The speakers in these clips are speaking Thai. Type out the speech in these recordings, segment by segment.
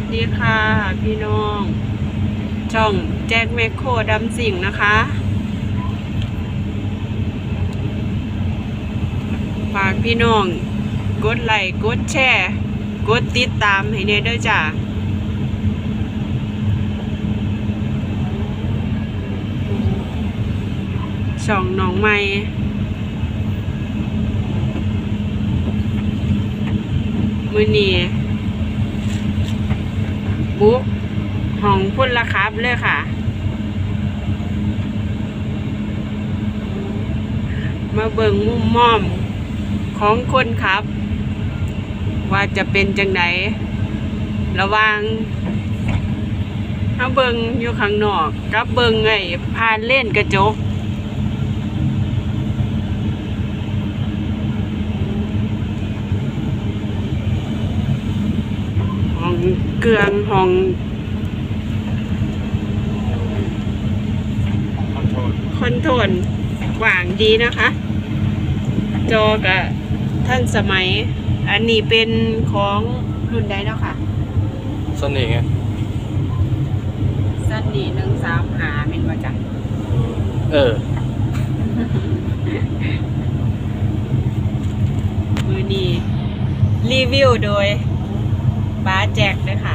สดีค่ะ พี่น้อง ช่องแจ็คแมคโครดำสิ่งนะคะ ฝากพี่น้อง กดไลค์กดแชร์ กดติดตามให้เนยด้วยจ้ะช่องน้องใหม่มือนี้ บุ๊กห้องพุ่นละครับเลยค่ะ มาเบิ่งมุมมอมของคนขับ ว่าจะเป็นจังไดระว่างเอาเบิงอยู่ข้างนอก กับเบิงไอ้ผ่านเล่นกระจก ห้อง เกลืองห้องคอนโทรลคอนโทรลกว้างดีนะคะ จอกับท่านสมัย อันนี้เป็นของรุ่นใดเนาะค่ะสนิทไงสันนี่หนึ่งสามหาเป็นว่าจ้ะเออมือนี้รีวิวโดย ป้าแจ็คเลยค่ะ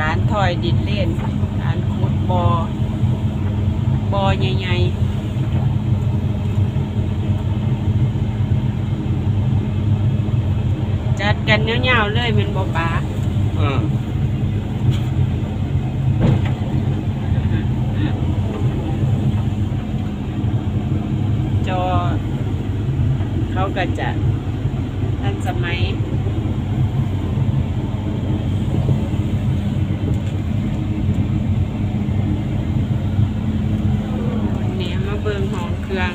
การถอยดินเล่น การขุดบอ่อบอใหญ่ๆจัดกันเงาวๆเลยเป็นบอป้าอืม จอ เขาก็จะทันสมัยเนี่ยมาเบิงห้องเครื่อง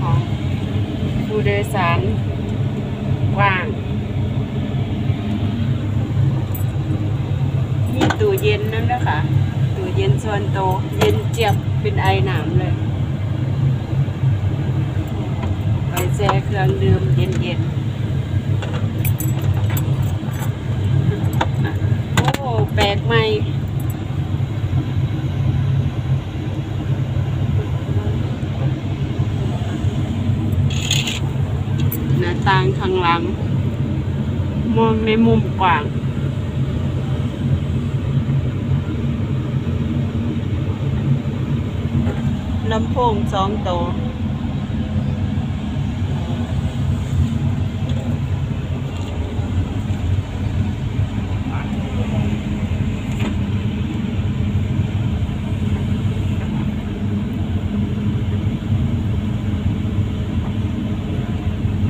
ของผู้โดยสารว้าง มีตู้เย็นนั่นนะคะตู้เย็นส่วนโต เย็นเจี๊ยบเป็นไอหนามเลยไป แช่เครื่องดื่มเย็นๆ โอ้แปลกใหม่หน้าต่างข้างหลัง มองในมุมกว้างลำโพงสองตัว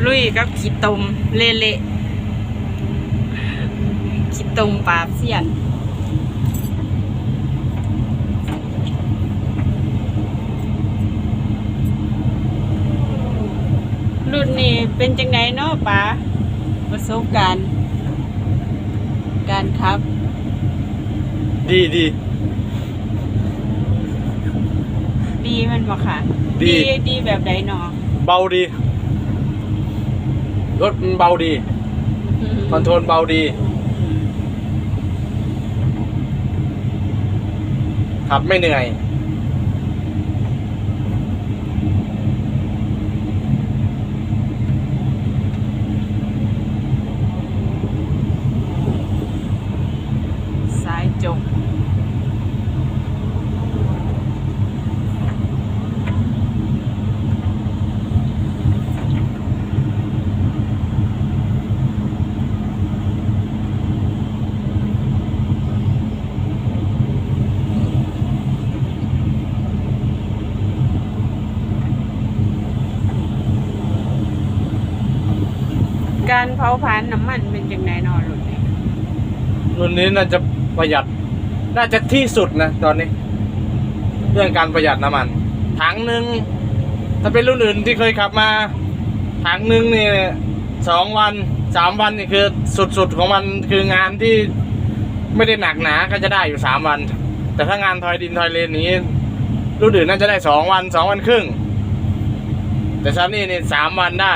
ลุยกับขีตมเละๆขีตมปราบเสียนรุ่นนี้เป็นจังไดเนาะป๋าประสบการณ์ การขับ ดีดี ดีแมันบ่ค่ะ ดี ดีแบบใดเนาะเบาดี รถมันเบาดีคอนโทรลเบาดี ขับไม่เหนื่อย สายจก การเผาผลาญน้ำมันเป็นจังไดนาะรุ่นนี้รุ่นนี้น่าจะประหยัด น่าจะที่สุดนะตอนนี้ เรื่องการประหยัดน้ำมันถังหนึ่งถ้าเป็นรุ่นอื่นที่เคยขับมาถังหนึ่งนี่สองวันสามวันนี่คือสุดๆของมันคืองานที่ไม่ได้หนักหนาก็จะได้อยู่สามวัน แต่ถ้างานทอยดินทอยเลนนี้รุ่นอื่นน่าจะได้สองวันสองวันครึ่ง แต่ซันนี่นี่สามวันได้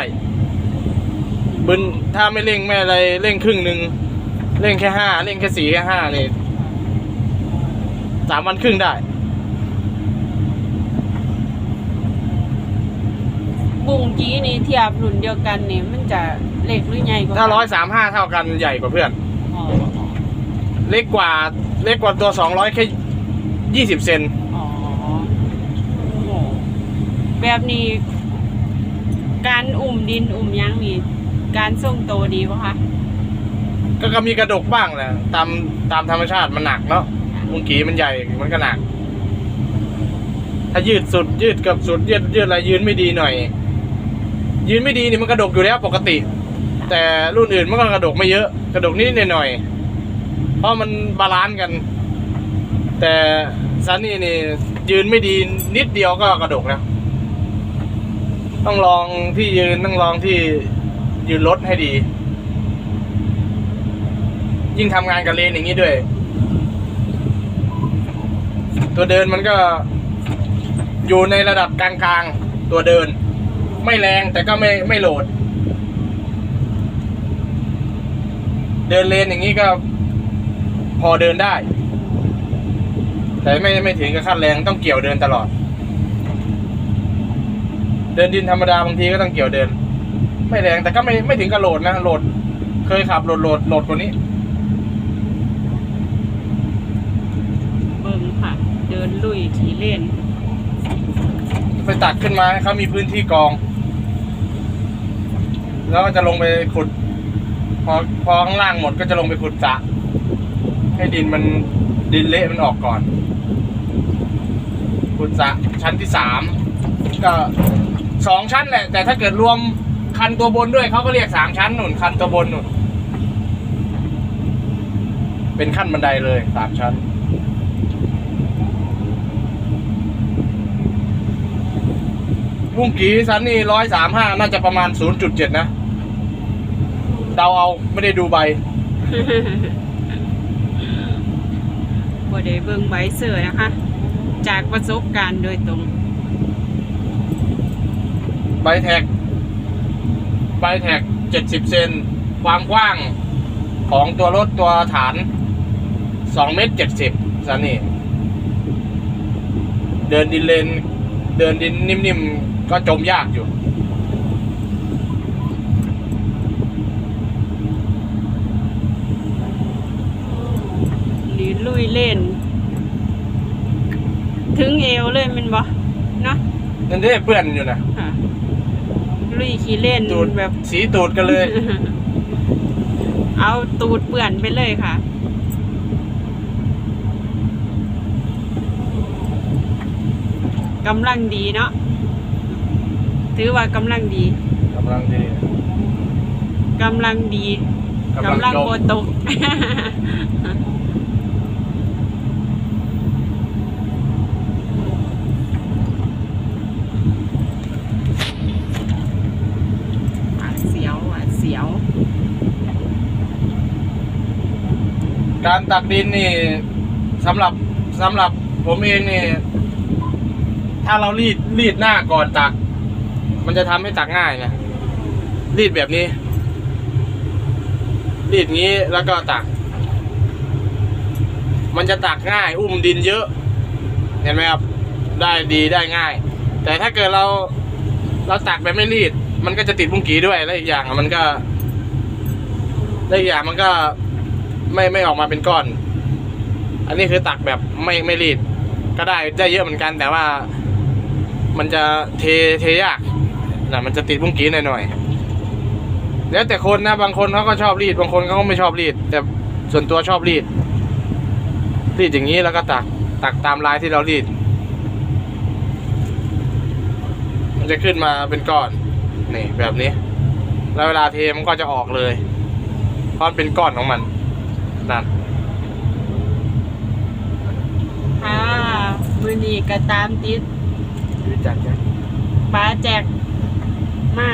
บึนถ้าไม่เร่งไม่อะไรเร่งครึ่งหนึ่งเร่งแค่ห้าเร่งแค่สี่แค่ห้านี่สามวันครึ่งได้บุ้งกี้นี่เทียบรุ่นเดียวกันนี่มันจะเล็กหรือใหญ่กว่าถ้ากันร้อยสามห้าเท่ากันใหญ่กว่าเพื่อน อ๋อเล็กกว่าเล็กกว่าตัวสองร้อยแค่ยี่สิบเซนอ๋อโอ้แบบนี้ การอุ่มดินอุ่มหยังนี่ การส่งโตวดีปะคะ ก็ก็มีกระดกบ้างแหละตามตามธรรมชาติมันหนักเนาะมุงกีมันใหญ่มันก็หนัก ถ้ายืดสุดยืดเกับสุดยืดยืดอะไรยืนไม่ดีหน่อย ยืนไม่ดีนี่มันกระดกอยู่แล้วปกติ แต่รุ่นอื่นมันก็กระดกไม่เยอะ กระดกนิดหน่อยๆเพราะมันบาลานซ์กัน แต่ซันนี่นี่ยืนไม่ดีนิดเดียวก็กระดกแล้วต้องลองที่ยืนต้องลองที่ ยืนรถให้ดี ยิ่งทำงานกับเลนอย่างนี้ด้วย ตัวเดินมันก็อยู่ในระดับกลางๆ ตัวเดิน ไม่แรงแต่ก็ไม่ไม่โหลด เดินเลนอย่างนี้ก็พอเดินได้ แต่ไม่ไม่ถึงกับขั้นแรงต้องเกี่ยวเดินตลอด เดินดินธรรมดาบางทีก็ต้องเกี่ยวเดิน ไม่แรงแต่ก็ไม่ไม่ถึงกับโหลดนะโหลด เคยขับโหลดโหลดโหลดกว่านี้ เบิ่งค่ะ เดินลุยขี่เล่น ไปตักขึ้นมาให้เขามีพื้นที่กอง แล้วก็จะลงไปขุด พอพอข้างล่างหมดก็จะลงไปขุดสระให้ดินมันดินเละมันออกก่อน ขุดสระชั้นที่สามก็สองชั้นแหละ แต่ถ้าเกิดรวม คันตัวบนด้วยเขาก็เรียกสามชั้นหนุนคันตัวบนหนุนเป็นขั้นบันไดเลยสามชั้นพุ่งกีซันนี่ร้อยสามห้าน่าจะประมาณศูนย์จุดเจ็ดนะ เดาเอาไม่ได้ดูใบบ่ได้เบิ่งใบเสือนะคะ จากประสบการณ์โดยตรง ใบแท็ก ใบแท็กเจ็ดสิบเซน ความกว้างของตัวรถตัวฐานสองเมตรเจ็ดสิบซันนี่ เดินดินเลน เดินดินนิ่มๆ ก็จมยากอยู่ หรือลุยเล่น ถึงเอวเลยแมันบ่เนาะนั่นเด้เพื่อนอยู่นะค่ะ ลุยขี่เล่นตูดแบบสีตูดกันเลย เอาตูดเปื่อนไปเลยค่ะ กำลังดีเนาะ ถือว่ากำลังดี กำลังดีกำลังดี กำลังจมโบตก หวาดเสียวหวาดเสียว การตักดินนี่สำหรับสำหรับผมเองนี่ถ้าเรารีดรีดหน้าก่อนตัก มันจะทำให้ตักง่ายนะรีดแบบนี้ รีดงี้แล้วก็ตัก มันจะตักง่าย อุ้มดินเยอะ เห็นไหมครับ ได้ดีได้ง่าย แต่ถ้าเกิดเราเราตักแบบไม่รีด มันก็จะติดบุ้งกีด้วยแล้วอีกอย่างมันก็แล้วอีกอย่างมันก็ ไม่ไม่ออกมาเป็นก้อน อันนี้คือตักแบบไม่ไม่รีด ก็ได้ได้เยอะเหมือนกันแต่ว่า มันจะเทเทยากนะมันจะติดบุ้งกี้หน่อยหน่อยๆแล้วแต่คนนะบางคนเขาก็ชอบรีด บางคนเขาก็ไม่ชอบรีด แต่ส่วนตัวชอบรีด รีดอย่างนี้แล้วก็ตักตักตามลายที่เรารีด มันจะขึ้นมาเป็นก้อนนี่แบบนี้ แล้วเวลาเทมันก็จะออกเลยเพราะเป็นก้อนของมัน นั่นค่ะมือนี้ก็ตามติดรู้จักไหมป้าแจกมา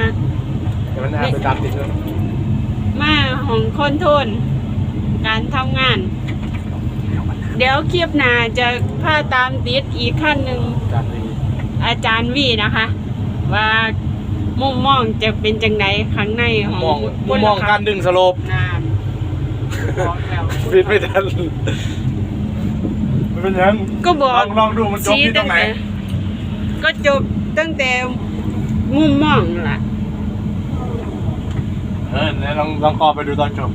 เดี๋ยวมันอาจไปตามติดด้วยมาของคนทน การทำงาน เดี๋ยวคลิปหน้าจะพาตามติดอีกขั้นหนึ่งการดีอาจารย์วีนะคะ ว่ามุมมองจะเป็นจังไดข้างในของมองมุมมองการดึงสโลป น้ำบอกแล้ว ปิดไม่ทันมันเป็นยังก็บอกลองลองดูมันจบที่ตรงไหนชี้ตั้แต่ก็จบตั้งแต่มุมมองล่ะ เออไหนลองลองคอไปดูตอนจบ